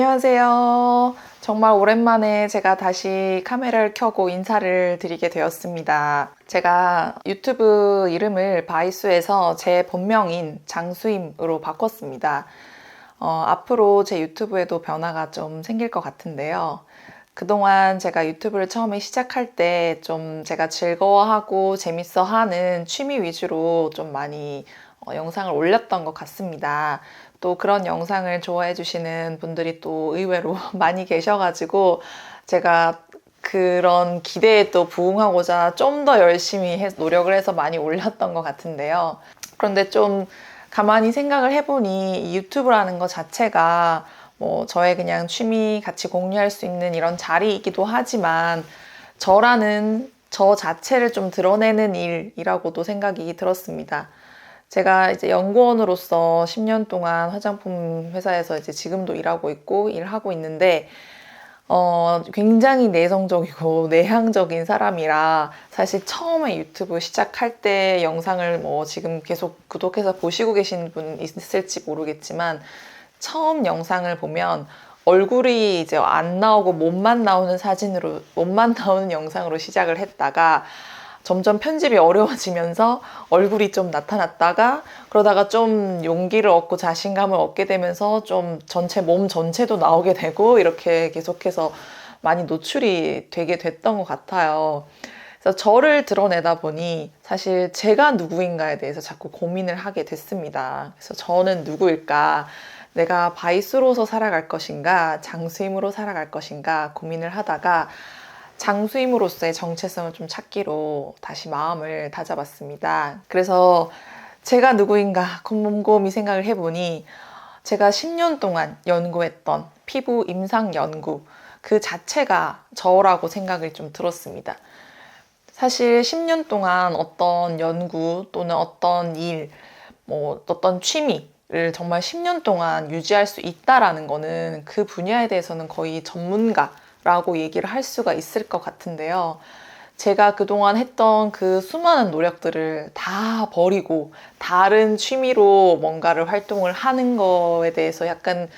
안녕하세요. 정말 오랜만에 제가 다시 카메라를 켜고 인사를 드리게 되었습니다. 제가 유튜브 이름을 바이수에서 제 본명인 장수임으로 바꿨습니다. 어, 앞으로 제 유튜브에도 변화가 좀 생길 것 같은데요. 그동안 제가 유튜브를 처음에 시작할 때 좀 제가 즐거워하고 재밌어 하는 취미 위주로 좀 많이 어, 영상을 올렸던 것 같습니다. 또 그런 영상을 좋아해 주시는 분들이 또 의외로 많이 계셔가지고 제가 그런 기대에 또 부응하고자 좀 더 열심히 해- 노력을 해서 많이 올렸던 것 같은데요. 그런데 좀 가만히 생각을 해보니 이 유튜브라는 것 자체가 뭐 저의 그냥 취미 같이 공유할 수 있는 이런 자리이기도 하지만 저라는 저 자체를 좀 드러내는 일이라고도 생각이 들었습니다. 제가 이제 연구원으로서 10년 동안 화장품 회사에서 이제 지금도 일하고 있고 일하고 있는데 어, 굉장히 내성적이고 내향적인 사람이라 사실 처음에 유튜브 시작할 때 영상을 뭐 지금 계속 구독해서 보시고 계신 분 있을지 모르겠지만 처음 영상을 보면 얼굴이 이제 안 나오고 몸만 나오는 사진으로 몸만 나오는 영상으로 시작을 했다가 점점 편집이 어려워지면서 얼굴이 좀 나타났다가 그러다가 좀 용기를 얻고 자신감을 얻게 되면서 좀 전체 몸 전체도 나오게 되고 이렇게 계속해서 많이 노출이 되게 됐던 것 같아요. 그래서 저를 드러내다 보니 사실 제가 누구인가에 대해서 자꾸 고민을 하게 됐습니다. 그래서 저는 누구일까? 내가 바이스로서 살아갈 것인가? 장수임으로 살아갈 것인가? 고민을 하다가 장수임으로서의 정체성을 좀 찾기로 다시 마음을 다잡았습니다. 그래서 제가 누구인가 곰곰이 생각을 해보니 제가 10년 동안 연구했던 피부 임상 연구 그 자체가 저라고 생각이 좀 들었습니다. 사실 10년 동안 어떤 연구 또는 어떤 일, 뭐 어떤 취미 를 정말 10년 동안 유지할 수 있다라는 거는 그 분야에 대해서는 거의 전문가 라고 얘기를 할 수가 있을 것 같은데요. 제가 그동안 했던 그 수많은 노력들을 다 버리고 다른 취미로 뭔가를 활동을 하는 거에 대해서 약간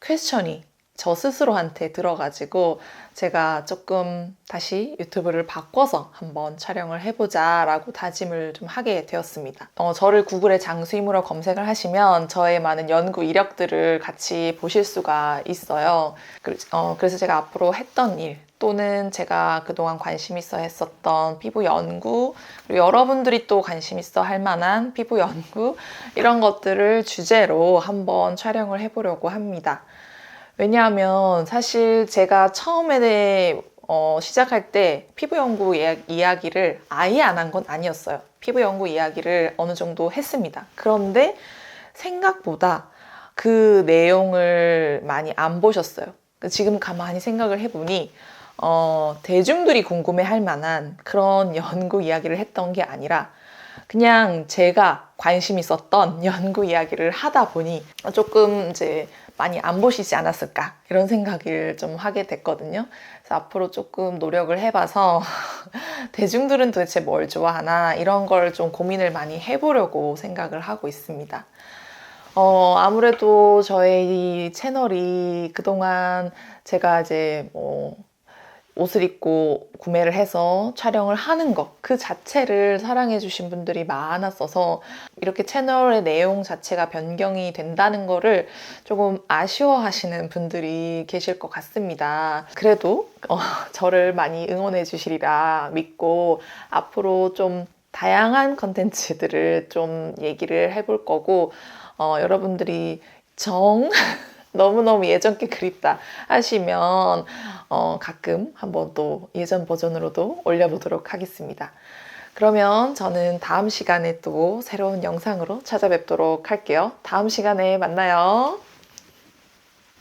퀘스천이 저 스스로한테 들어가지고 제가 조금 다시 유튜브를 바꿔서 한번 촬영을 해보자 라고 다짐을 좀 하게 되었습니다. 어, 저를 구글에 장수임으로 검색을 하시면 저의 많은 연구 이력들을 같이 보실 수가 있어요. 그, 어, 그래서 제가 앞으로 했던 일 또는 제가 그동안 관심 있어 했었던 피부 연구 그리고 여러분들이 또 관심 있어 할 만한 피부 연구 이런 것들을 주제로 한번 촬영을 해보려고 합니다. 왜냐하면 사실 제가 처음에 어, 시작할 때 피부 연구 이야기를 아예 안 한 건 아니었어요. 피부 연구 이야기를 어느 정도 했습니다. 그런데 생각보다 그 내용을 많이 안 보셨어요. 지금 가만히 생각을 해보니 어, 대중들이 궁금해 할 만한 그런 연구 이야기를 했던 게 아니라 그냥 제가 관심 있었던 연구 이야기를 하다 보니 조금 이제 많이 안 보시지 않았을까 이런 생각을 좀 하게 됐거든요. 그래서 앞으로 조금 노력을 해봐서 대중들은 도대체 뭘 좋아하나 이런 걸 좀 고민을 많이 해보려고 생각을 하고 있습니다. 어, 아무래도 저의 이 채널이 그동안 제가 이제 뭐 옷을 입고 구매를 해서 촬영을 하는 것 그 자체를 사랑해 주신 분들이 많았어서 이렇게 채널의 내용 자체가 변경이 된다는 거를 조금 아쉬워하시는 분들이 계실 것 같습니다. 그래도 어, 저를 많이 응원해 주시리라 믿고 앞으로 좀 다양한 컨텐츠들을 좀 얘기를 해볼 거고 어, 여러분들이 정 너무너무 예전 게 그립다 하시면 어, 가끔 한번 또 예전 버전으로도 올려보도록 하겠습니다. 그러면 저는 다음 시간에 또 새로운 영상으로 찾아뵙도록 할게요. 다음 시간에 만나요.